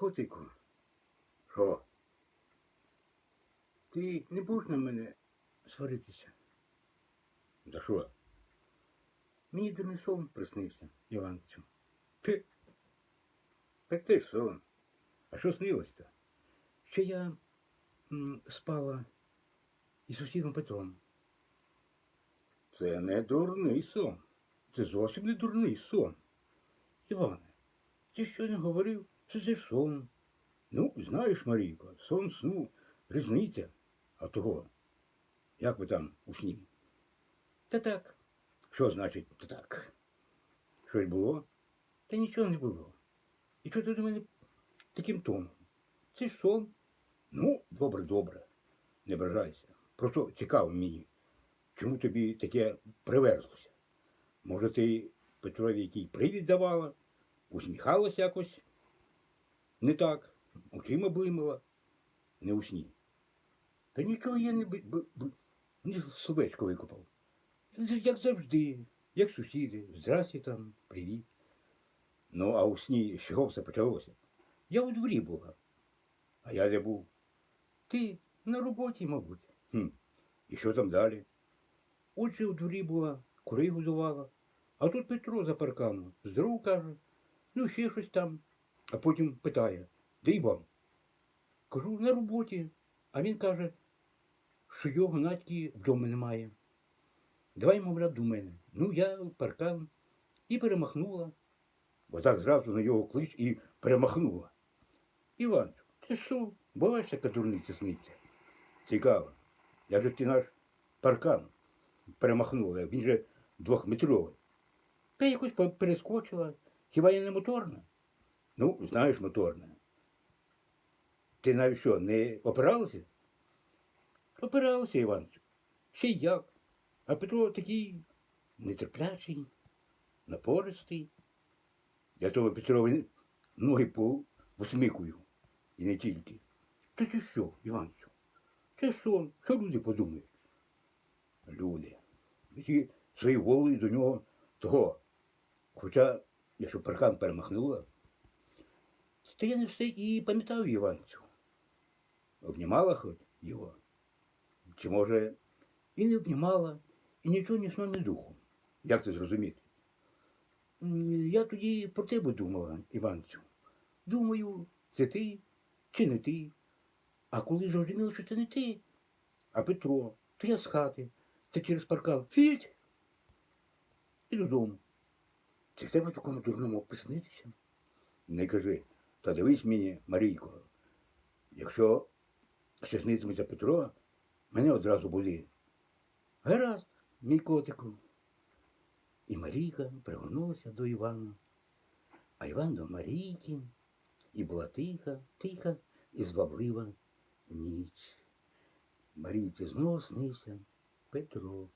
Котику, Що? ти не будеш на мене сваритися. За що? Мені дурний сон приснився, Іванцю. Ти? Так ти ж сон. А що снилось-то? Ще я м, спала із сусідом Петром. Це не дурний сон. Це зовсім не дурний сон. Іване, ти щойно говорив, це сон. Ну, знаєш, Марійко, сон сну, різниця. А того, як ви там у сні? Та так, Що значить «та так? Щось було? та нічого не було. І чого ти до мене таким тоном? Це ж сон. Ну, добре, добре. Не ображайся. Просто цікаво мені, чому тобі таке приверзлося? Може, ти Петрові який привід давала, усміхалась якось? Не так, очима блимала, не у сні. Та нічого я не б... не словечко викопав. Як- завжди, як сусіди. Здрасте там, привіт. Ну, а у сні з чого все почалося? Я у дворі була. А я де був. Ти на роботі, мабуть. Хм. І що там далі? Отже, у дворі була, курей годувала. А тут Петро за парканом. Здоров каже. Ну, ще щось там. А потім питає, де Іван? Кажу, на роботі. А він каже, що його Надьки вдома немає. Давай, мовляв, до мене. Ну, я паркан і перемахнула. Бо так зразу на його клич і перемахнула. Іван, ти що, буваєш яка дурниця сниться? Цікаво. Як же ти наш паркан перемахнула, він же двохметровий. Та якось перескочила. Хіба я не моторна? Ну, знаєш, моторне. Ти навіть що, не опиралася? Опиралася, Іванцю. Ще як. А Петро такий нетерплячий, напористий. Я того Петрові ноги по посмикую. І не тільки. Та це що, Іванцю? Це сон. Що люди подумають? Люди. Які своєю волею до нього того. Хоча, якщо паркан перемахнула, Та я не все і пам'ятав Іванцю. обнімала хоч його. Чи може, І не обнімала, і нічого ні сном, ні духу. як це зрозуміти? Я тоді про тебе думала, Іванцю. Думаю, це ти чи не ти. А коли зрозуміла, що це не ти, а Петро, то я з хати, та через паркан фіть і додому. В тебе такому дурному приснитися? Не кажи. Та дивись мені, Марійко. Якщо ще Петро, мене одразу буде. Гаразд, мій котику. І Марійка пригорнулася до Івана, а Іван до Марійки, і була тиха, тиха і зваблива ніч. Марійці знову снився Петро.